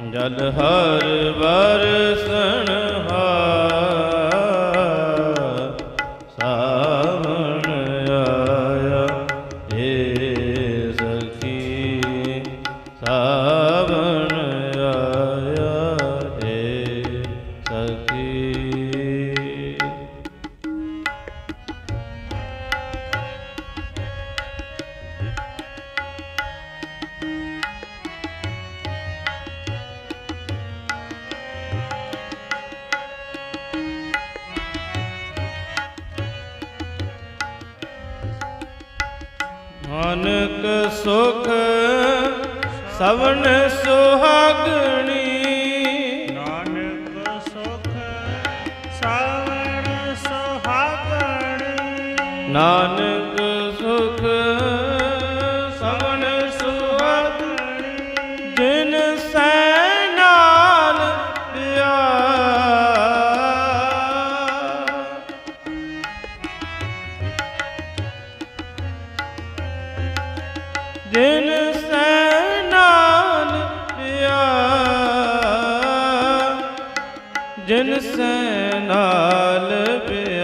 ਜਲ ਹਰ ਵਰਸਣ ਹਾਰ ਸਾਵਣ ਆਇਆ ਏ ਸਖੀ ਸਾਵਣ ਆਇਆ ਏ ਸਖੀ। ਨਾਨਕ ਸੁਖ ਸਵਨ ਸੁਹਾਗਣੀ। ਨਾਨਕ ਸੁਖ ਸਾਵਣ ਸੁਹਾਗਣ। ਨਾਨਕ ਸੁਖ ਜਿਨ ਸੈ ਨਾਲ ਪਿਆਰ ਜਿਨ ਸੈ ਨਾਲ ਪਿਆ।